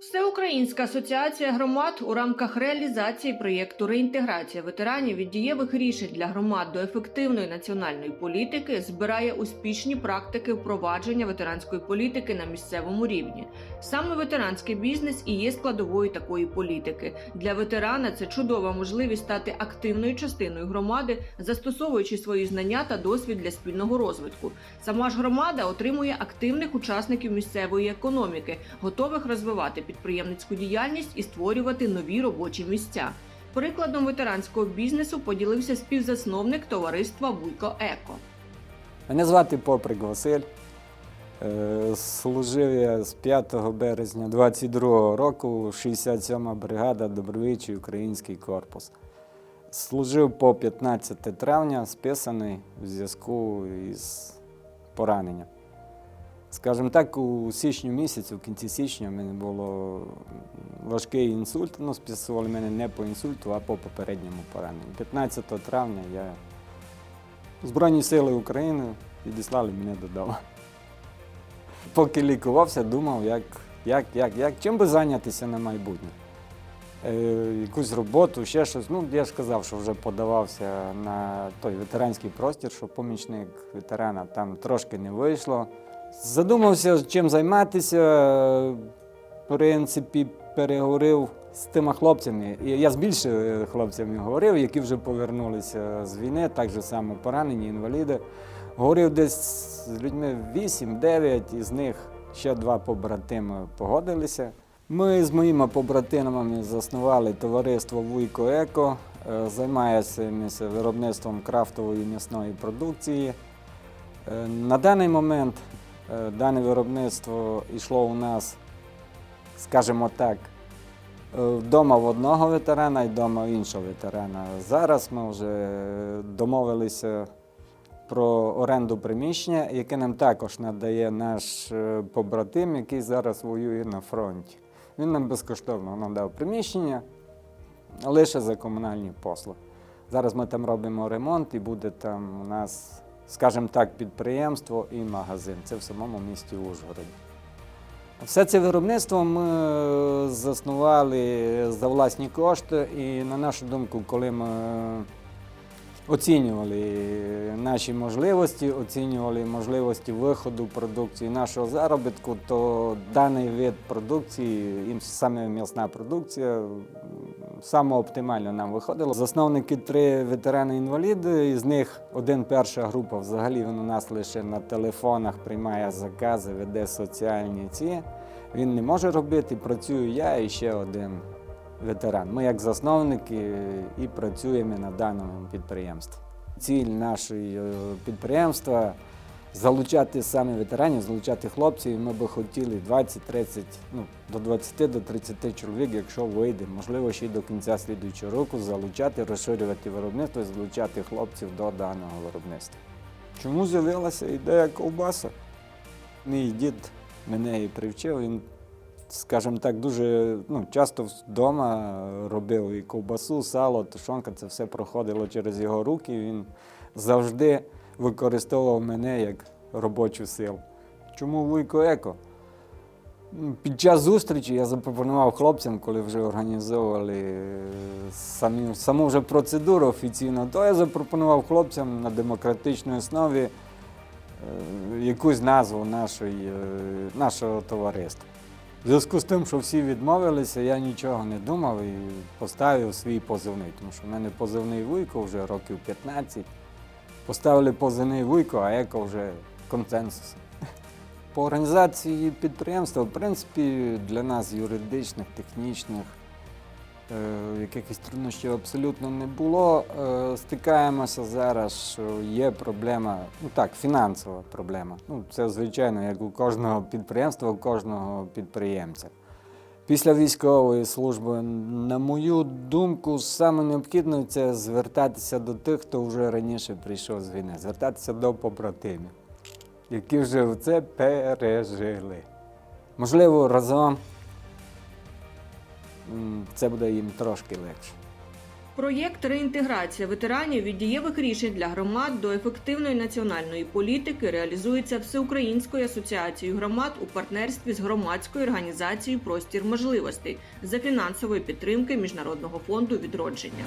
Всеукраїнська асоціація громад у рамках реалізації проєкту реінтеграція ветеранів від дієвих рішень для громад до ефективної національної політики збирає успішні практики впровадження ветеранської політики на місцевому рівні. Саме ветеранський бізнес і є складовою такої політики. Для ветерана це чудова можливість стати активною частиною громади, застосовуючи свої знання та досвід для спільного розвитку. Сама ж громада отримує активних учасників місцевої економіки, готових розвивати підприємницьку діяльність і створювати нові робочі місця. Прикладом ветеранського бізнесу поділився співзасновник товариства Вуйко Еко. Мене звати Поприк Василь. Е, Служив я з 5 березня 22 року, 67-ма бригада Добровичий Український корпус. Служив по 15 травня, списаний у зв'язку із пораненням. Скажімо так, у січні місяці, в кінці січня, в мене було важкий інсульт. Ну, списували мене не по інсульту, а по попередньому пораненню. 15 травня я Збройні сили України відіслали мене додому. Поки лікувався, думав, як, як, як, як, чим би зайнятися на майбутнє. Е, якусь роботу, ще щось. Ну, я ж казав, що вже подавався на той ветеранський простір, що помічник ветерана там трошки не вийшло. Задумався, чим займатися. В принципі, переговорив з тими хлопцями. Я з більше хлопцями говорив, які вже повернулися з війни, так же само поранені, інваліди. Говорив десь з людьми 8-9, із них ще два побратими погодилися. Ми з моїми побратимами заснували товариство Вуйко Еко, е, займаємося виробництвом крафтової м'ясної продукції. Е, На даний момент е, дане виробництво йшло у нас, скажімо так, е, вдома в одного ветерана і вдома в іншого ветерана. Зараз ми вже домовилися про оренду приміщення, яке нам також надає наш е, побратим, який зараз воює на фронті. Він нам безкоштовно надав приміщення лише за комунальні послуги. Зараз ми там робимо ремонт і буде там у нас, скажімо так, підприємство і магазин. Це в самому місті Ужгороді. Все це виробництво ми е, заснували за власні кошти, і на нашу думку, коли ми оцінювали наші можливості, оцінювали можливості виходу продукції нашого заробітку, то даний вид продукції, і саме м'ясна продукція, саме оптимально нам виходило. Засновники три ветерани-інваліди, із них один перша група взагалі він у нас лише на телефонах приймає закази, веде соціальні ці. Він не може робити, працюю я і ще один ветеран. Ми як засновники і працюємо на даному підприємстві. Ціль нашого е, підприємства залучати саме ветеранів, залучати хлопців. Ми би хотіли 20-30, ну, до 20 до 30 чоловік, якщо вийде, можливо, ще й до кінця слідуючого року залучати, розширювати виробництво, залучати хлопців до даного виробництва. Чому з'явилася ідея ковбаса? Мій дід мене і привчив. Він скажімо так, дуже ну, часто вдома робив і ковбасу, сало, тушонка, це все проходило через його руки. Він завжди використовував мене як робочу силу. Чому Вуйко Еко? Під час зустрічі я запропонував хлопцям, коли вже організовували е, самі, саму вже процедуру офіційно, то я запропонував хлопцям на демократичній основі е, якусь назву нашої, е, нашого товариства. В зв'язку з тим, що всі відмовилися, я нічого не думав і поставив свій позивний, тому що в мене позивний Вуйко вже років 15. Поставили позивний Вуйко, а еко вже консенсус. По організації підприємства, в принципі, для нас юридичних, технічних, е, якихось труднощів абсолютно не було. Е, стикаємося зараз, що є проблема, ну так, фінансова проблема. Ну, це звичайно, як у кожного підприємства, у кожного підприємця. Після військової служби, на мою думку, саме необхідно це звертатися до тих, хто вже раніше прийшов з війни, звертатися до побратимів, які вже це пережили. Можливо, разом це буде їм трошки легше. Проєкт реінтеграція ветеранів від дієвих рішень для громад до ефективної національної політики реалізується Всеукраїнською асоціацією громад у партнерстві з громадською організацією Простір можливостей за фінансової підтримки Міжнародного фонду відродження.